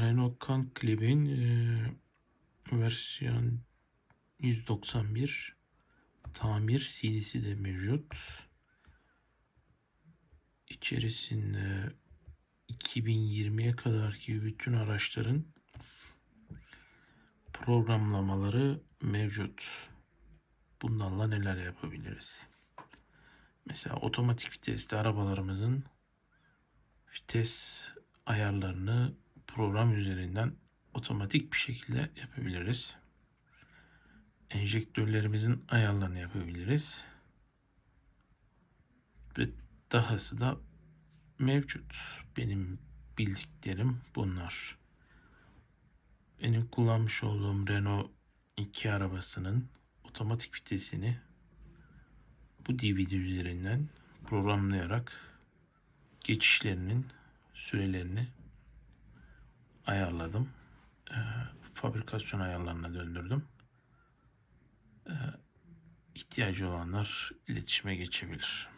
Renault Conclave'in e, versiyon 191 tamir CD'si de mevcut. İçerisinde 2020'ye kadar ki bütün araçların programlamaları mevcut. Bunlarla neler yapabiliriz? Mesela otomatik vitesli arabalarımızın vites ayarlarını program üzerinden otomatik bir şekilde yapabiliriz. Enjektörlerimizin ayarlarını yapabiliriz. Ve dahası da mevcut. Benim bildiklerim bunlar. Benim kullanmış olduğum Renault 2 arabasının otomatik vitesini bu DVD üzerinden programlayarak geçişlerinin sürelerini ayarladım. Ee, fabrikasyon ayarlarına döndürdüm. Ee, ihtiyacı olanlar iletişime geçebilir.